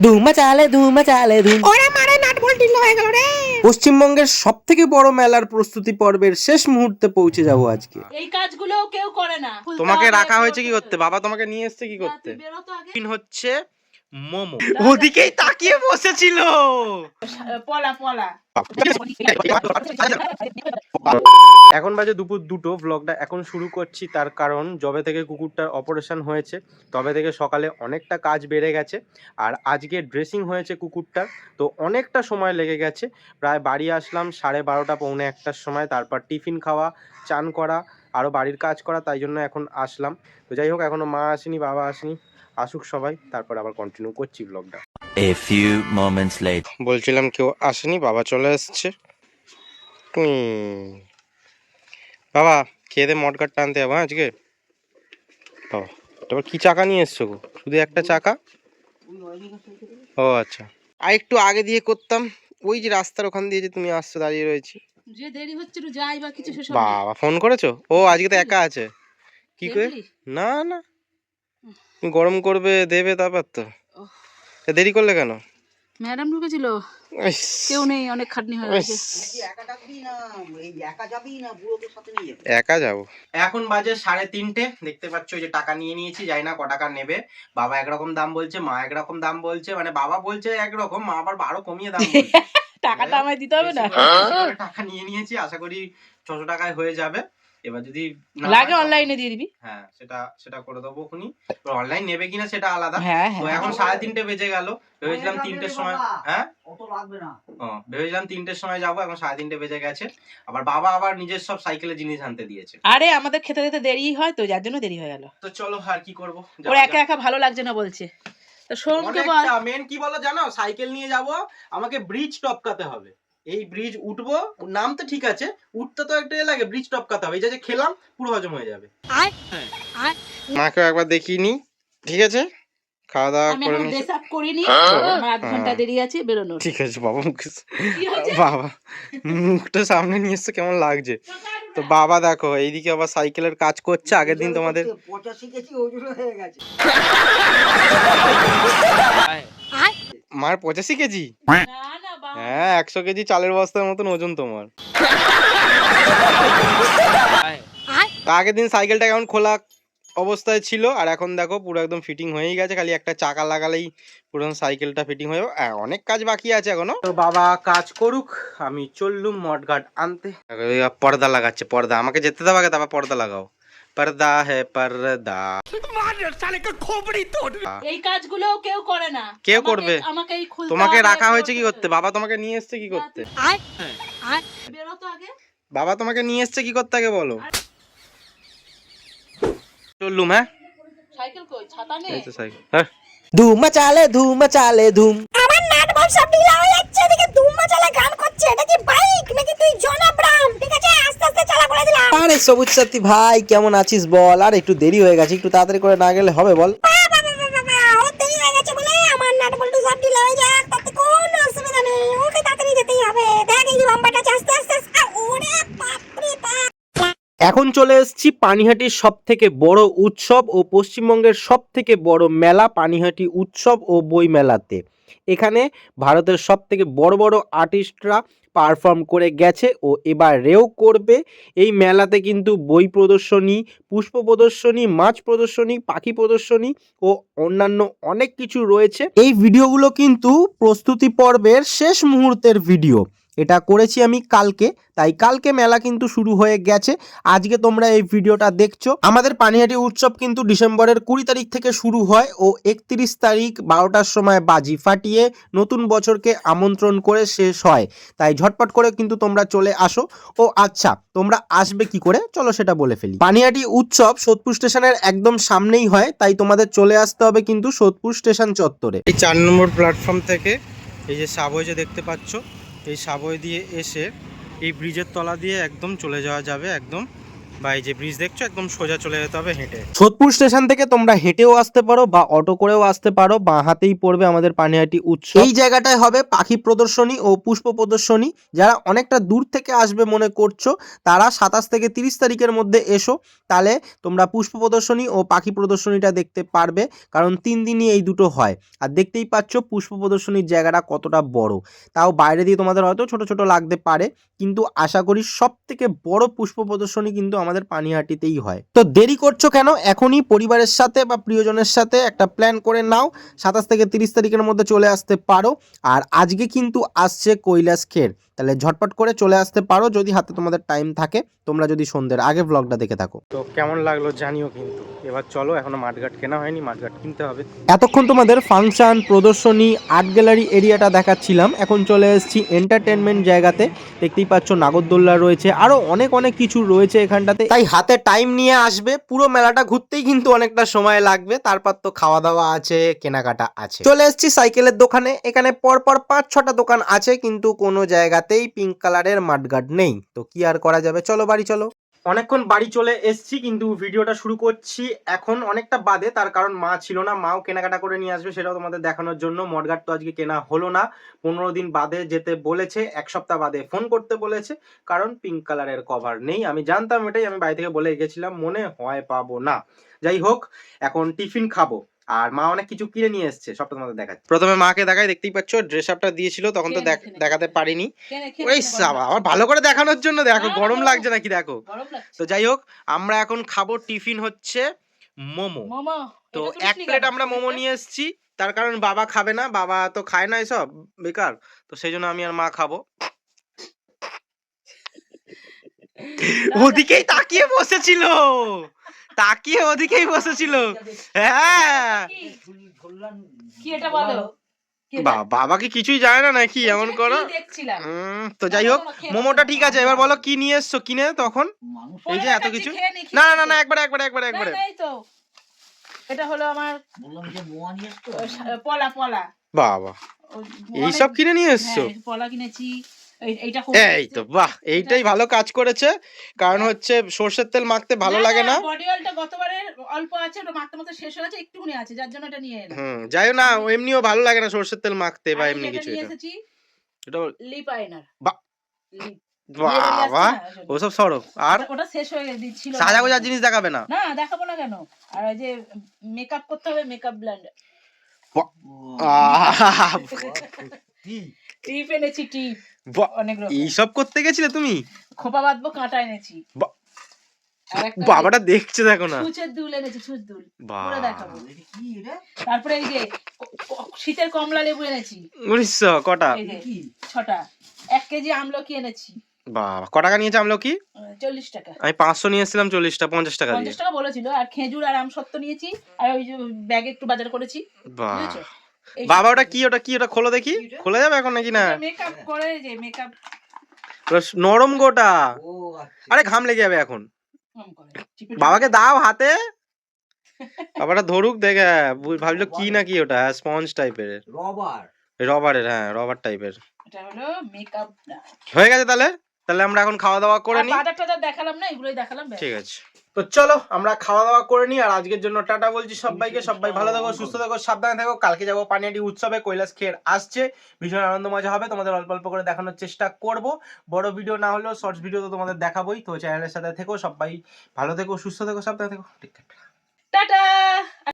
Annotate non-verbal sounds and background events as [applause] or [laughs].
ধুমা চালে ধুমা। চালে ধুম ওরে মারে নাট বল্টি হয়ে গেল রে। পশ্চিমবঙ্গের সব থেকে বড় মেলার প্রস্তুতি পর্বের শেষ মুহূর্তে পৌঁছে যাব আজকে। এই কাজগুলো কেউ করে না। তোমাকে রাখা হয়েছে কি করতে? বাবা তোমাকে নিয়ে এসেছে কি করতে? তুই বেরো তো আগে। দিন হচ্ছে মোমো। ওদিকেই তাকিয়ে বসেছিল। পলা পলা। এখন বাজে দুপুর দুটো ব্লগটা এখন শুরু করছি তার কারণ যবে থেকে কুকুরটার অপারেশন হয়েছে তবে থেকে সকালে অনেকটা কাজ বেড়ে গেছে আর আজকে ড্রেসিং হয়েছে কুকুরটার তো অনেকটা সময় লেগে গেছে প্রায় বাড়ি আসলাম সাড়ে বারোটা পৌনে একটার সময় তারপর টিফিন খাওয়া চান করা আরও বাড়ির কাজ করা তাই জন্য এখন আসলাম। তো যাই হোক এখনও মা আসেনি বাবা আসেনি আসুক সবাই তারপর আবার কন্টিনিউ করছি ব্লগটা এ few moments later. বলছিলাম কেউ আসেনি বাবা চলে এসছে। বাবা খেয়ে দে মটকারটা আনতে যাব আজকে। বাবা তারপর কি চাকা নিয়ে এসছো গো? শুধু একটা চাকা? ও আচ্ছা। আর একটু আগে দিয়ে করতাম ওই যে রাস্তার ওখান দিয়ে যে তুমি আসছো দাঁড়িয়ে রয়েছি। যে দেরি হচ্ছে যাই বা কিছু বাবা ফোন করেছ? ও আজকে তো একা আছে। কি করে? না না। গরম করবে দেবে তারপর তো। দেরি করলে কেন? ম্যাডাম ঢুকেছিল। কেউ নেই অনেক খাটনি হয়ে গেছে। একা যাব এখন বাজে সাড়ে তিনটে দেখতে পাচ্ছ যে টাকা নিয়ে নিয়েছি জানি না ক টাকা নেবে। বাবা একরকম দাম বলছে মা একরকম দাম বলছে মানে বাবা বলছে একরকম মা আবার আরও কমিয়ে দাম [laughs] টাকাটা আমায় দিতে হবে না? করে টাকা নিয়ে নিয়েছি আশা করি ছশো টাকায় হয়ে যাবে। এবার যদি লাগে অনলাইনে দিয়ে দিবি। হ্যাঁ সেটা সেটা করে দেবো খুনি অনলাইন নেবে কিনা সেটা আলাদা। হ্যাঁ তো হ্যাঁ। এখন সাড়ে তিনটে বেজে গেল। ভেবেছিলাম তিনটের সময় হ্যাঁ? অত লাগবে না। ও ভেবেছিলাম তিনটের সময় যাব এখন সাড়ে তিনটে বেজে গেছে। আবার বাবা আবার নিজের সব সাইকেলে জিনিস আনতে দিয়েছে। আরে আমাদের খেতে খেতে দেরি হয় তো যার জন্য দেরি হয়ে গেল। তো চলো আর কি করব? ওর একা একা ভালো লাগছে না বলছে। তো সোমকে বল মেন কি বলো জানো? সাইকেল নিয়ে যাব। আমাকে ব্রিজ টপকাতে হবে। এই ব্রিজ উঠবো নাম তো ঠিক আছে উঠতে তো একটা লাগে ব্রিজ টপকাতে হবে এই যে যে খেলাম পুরো হজম হয়ে যাবে। আয়। মাকে একবার দেখিনি ঠিক আছে? খাওয়া দাওয়া করে নি ড্রেস আপ করিনি হ্যাঁ। আমার আধ ঘণ্টা দেরি আছে বেরোনোর। ঠিক আছে বাবা মুখ বাবা মুখটা সামনে নিয়ে এসছে কেমন লাগছে? তো বাবা দেখো এইদিকে আবার সাইকেলের কাজ করছে আগের দিন তোমাদের পঁচাশি কেজি ওজন হয়ে গেছে। মার পঁচাশি কেজি না হ্যাঁ একশো কেজি চালের বস্তার মতন ওজন তোমার। আগের দিন সাইকেলটা কেমন খোলা অবস্থায় ছিল আর এখন দেখো পুরো একদম ফিটিং হয়েই গেছে খালি একটা চাকা লাগালেই পুরো সাইকেলটা ফিটিং হয়ে যাবে। অনেক কাজ বাকি আছে এখনও। তো বাবা কাজ করুক আমি চললুম মডগার্ড আনতে। পর্দা লাগাচ্ছে পর্দা আমাকে যেতে দেওয়া আগে তারপর পর্দা লাগাও। পর্দা হে পর্দা। এই কাজগুলোও কেউ করে না। কেউ করবে? আমাকে এই তোমাকে রাখা হয়েছে কি করতে? বাবা তোমাকে নিয়ে এসছে কি করতে? আয় আয়। বেরো তো আগে। বাবা তোমাকে নিয়ে এসছে কি করতে আগে বলো। চললুম হ্যাঁ? সাইকেল কই? ছাতা নেই? হ্যাঁ। ধুমা চালে ধুম চালে ধুম। আমার হয়ে যাচ্ছে এদিকে দুম চালা গান করছে এটা কি বাইক নাকি তুই জন আব্রাহাম? ঠিক আছে আস্তে আস্তে চালা করে দিলাম। আরে সবুজ সাথী ভাই কেমন আছিস বল? আর একটু দেরি হয়ে গেছে একটু তাড়াতাড়ি করে না গেলে হবে বল? এখন চলে এসেছি পানিহাটির সব থেকে বড় উৎসব ও পশ্চিমবঙ্গের সব থেকে বড় মেলা পানিহাটি উৎসব ও বই মেলাতে এখানে ভারতের সব থেকে বড় বড় আর্টিস্টরা পারফর্ম করে গেছে ও এবার রেও করবে। এই মেলাতে কিন্তু বই প্রদর্শনী, পুষ্প প্রদর্শনী, মাছ প্রদর্শনী, পাখি প্রদর্শনী ও অন্যান্য অনেক কিছু রয়েছে। এই ভিডিওগুলো কিন্তু প্রস্তুতি পর্বের শেষ মুহূর্তের ভিডিও। এটা করেছি আমি কালকে, তাই কালকে মেলা কিন্তু শুরু হয়ে গেছে। আজকে তোমরা এই ভিডিওটা দেখছ। আমাদের পানিহাটি উৎসব কিন্তু ডিসেম্বরের কুড়ি তারিখ থেকে শুরু হয় ও একত্রিশ তারিখ বারোটার সময় বাজি ফাটিয়ে নতুন বছরকে আমন্ত্রণ করে শেষ হয়। তাই ঝটপট করে কিন্তু তোমরা চলে আসো। ও আচ্ছা তোমরা আসবে কি করে? চলো সেটা বলে ফেলি। পানিহাটি উৎসব সোদপুর স্টেশনের একদম সামনেই হয়, তাই তোমাদের চলে আসতে হবে কিন্তু সোদপুর স্টেশন চত্বরে। এই চার নম্বর প্ল্যাটফর্ম থেকে এই যে সাবওয়ে দেখতে পাচ্ছ এই সাবওয়ে দিয়ে এসে এই ব্রিজের তলা দিয়ে একদম চলে যাওয়া যাবে একদম। বা এই যে ব্রিজ দেখছ একদম সোজা চলে যেতে হবে হেঁটে। সোদপুর স্টেশন থেকে তোমরা হেঁটেও আসতে পারো বা অটো করেও আসতে পারো বা হাতেই পড়বে আমাদের পানিহাটি উৎসব। এই জায়গাটায় হবে পাখি প্রদর্শনী ও পুষ্প প্রদর্শনী। যারা অনেকটা দূর থেকে আসবে মনে করছ তারা সাতাশ থেকে তিরিশ তারিখের মধ্যে এসো। তাহলে তোমরা পুষ্প প্রদর্শনী ও পাখি প্রদর্শনীটা দেখতে পারবে কারণ তিন দিনই এই দুটো হয়। আর দেখতেই পাচ্ছ পুষ্প প্রদর্শনীর জায়গাটা কতটা বড়। তাও বাইরে দিয়ে তোমাদের হয়তো ছোট ছোট লাগতে পারে কিন্তু আশা করি সব থেকে বড় পুষ্প প্রদর্শনী কিন্তু আমাদের পানিহাটিতেই হয়। তো দেরি করছ কেন? এখনই পরিবারের সাথে বা প্রিয়জনের সাথে একটা প্ল্যান করে নাও। সাতাশ থেকে তিরিশ তারিখের মধ্যে চলে আসতে পারো। আর আজকে কিন্তু আসছে কৈলাস খের। তাহলে ঝটপট করে চলে আসতে পারো যদি হাতে তোমাদের টাইম থাকে। তোমরা যদি সন্ধ্যের আগে ব্লগটা দেখে থাকো। তো কেমন লাগল জানিও কিন্তু। এবার চলো এখনও মাঠঘাট কেনা হয়নি মাঠঘাট কিনতে হবে। এতক্ষণ তোমাদের ফাংশন প্রদর্শনী আর্ট গ্যালারি এরিয়াটা দেখাচ্ছিলাম। এখন চলে এসেছি এন্টারটেনমেন্ট জায়গাতে। দেখতেই পাচ্ছ নাগরদোল্লা রয়েছে। আরও অনেক অনেক কিছু রয়েছে এখানটাতে। তাই হাতে টাইম নিয়ে আসবে। পুরো মেলাটা ঘুরতেই কিন্তু অনেকটা সময় লাগবে। তারপর তো খাওয়া দাওয়া আছে কেনাকাটা আছে। চলে এসেছি সাইকেলের দোকানে। এখানে পরপর পাঁচ ছটা দোকান আছে কিন্তু কোনো জায়গাতেই পিঙ্ক কালারের মাঠগার্ড নেই। তো কি আর করা যাবে? চলো, বাড়ি চলো। অনেকক্ষণ বাড়ি চলে এসেছি, কিন্তু ভিডিওটা শুরু করছি এখন অনেকটা বাদে। তার কারণ মা ছিল না, মাও কেনাকাটা করে নিয়ে আসবে, সেটাও তোমাদের দেখানোর জন্য। মডগার্ড তো আজকে কেনা হলো না। পনেরো দিন বাদে যেতে বলেছে, এক সপ্তাহ বাদে ফোন করতে বলেছে, কারণ পিঙ্ক কালারের কভার নেই। আমি জানতাম এটাই, আমি বাড়ি থেকে বলে গেছিলাম, মনে হয় পাবো না। যাই হোক, এখন টিফিন খাব। আর মা অনেক কিছু কিনে নিয়ে এসছে সবটা তোমাদের দেখাচ্ছি। প্রথমে মাকে দেখাই দেখতেই পাচ্ছ ড্রেস আপটা দিয়েছিল তখন তো। দেখাতে পারিনি। ওই সাবা আবার ভালো করে দেখানোর জন্য দেখো গরম লাগছে নাকি দেখো। তো যাই হোক আমরা এখন খাব টিফিন হচ্ছে মোমো। মোমো তো এক প্লেট আমরা মোমো নিয়ে এসেছি তার কারণ বাবা খাবে না বাবা তো খায় না এসব বেকার। তো সেই জন্য আমি আর মা খাব। ওদিকেই তাকিয়ে বসেছিল। তাকিয়ে ওদিকেই বসেছিল। হ্যাঁ। কি? কি এটা বলো? কি বা- বাবা কি কিছুই জানে না নাকি? এমন করো। তো যাই হোক মোমোটা ঠিক আছে। এবার বলো কি নিয়ে এসছো? কিনে তখন? এই যে এত কিছু না না না একবারে একবারে একবারে একবারে। এটা হলো আমার পলা পলা। বাবা। এইসব কিনে নিয়ে এসছো? হ্যাঁ, পলা কিনেছি। এইটা এই তো বাহ এইটাই ভালো কাজ করেছে। কারণ হচ্ছে সর্ষের তেল মাখতে ভালো লাগে না। বডি অয়েলটা গতবারে অল্প আছে ওটা মাখতে মাখতে শেষ হয়ে গেছে একটুখানি আছে যার জন্য এটা নিয়ে এলাম হুম যাই হোক না এমনিও ভালো লাগে না সর্ষের তেল মাখতে বা এমনি কিছু এটা। এটা লিপ আইনার বাহ। বাবা ওসব সরো আর? ওটা শেষ হয়ে গেছে সাজা গোজার জিনিস দেখাবে না। না দেখাবো না কেন? আর ওই যে মেকআপ করতে হবে মেকআপ ব্ল্যান্ড [laughs] টিপ এনেছি টিপ। অনেক রকম। এইসব করতে গেছিলে তুমি? খোপা বাঁধবো কাঁটা এনেছি। বাবাটা দেখছে দেখো না। ছুঁচের দুল এনেছি ছুঁচ দুল। দেখাবো। তারপরে এই যে শীতের কমলা লেবু এনেছি। উনিশশো কটা? ছটা। এক কেজি আমলকি এনেছি। বাবা ক টাকা নিয়েছে আমলো কি আহ, চল্লিশ টাকা। আমি পাঁচশো নিয়ে এসেছিলাম চল্লিশটা পঞ্চাশ টাকা পঞ্চাশ টাকা বলেছিল। আর খেজুর আর আমসত্ত্ব নিয়েছি। আর ওই যে ব্যাগে একটু বাজার করেছি। বাহ। বাবা ওটা কি? ওটা কি? ওটা খোলো দেখি। খোলা যাবে এখন নাকি? না। মেকআপ করে যে মেকআপ নরম গোটা। আরে ঘাম লেগে যাবে এখন। বাবাকে দাও হাতে। [laughs] বাবাটা ধরুক দেখে। ভাবলো কি না কি ওটা? স্পঞ্জ টাইপের রবার রবারের হ্যাঁ রবার টাইপের এটা হলো মেকআপ হয়ে গেছে তাহলে? তাহলে আমরা এখন খাওয়া দাওয়া করে নিই। বাজার টাজার দেখালাম না এগুলোই দেখালাম ঠিক আছে। তো চলো আমরা খাওয়া দাওয়া করে নিই আর আজকের জন্য টাটা বলছি সবাইকে সবাই ভালো থাকো সুস্থ থাকো সাবধানে থাকো। কালকে যাব পানিয়াটি উৎসবে কৈলাস খের আসছে। ভীষণ আনন্দ মজা হবে। তোমাদের অল্প অল্প করে দেখানোর চেষ্টা করব। বড় ভিডিও না হলেও শর্টস ভিডিও তো তোমাদের দেখাবোই। তো চ্যানেলের সাথে থেকো সবাই ভালো থেকো সুস্থ থেকো সাবধানে থেকো। ঠিক আছে টাটা!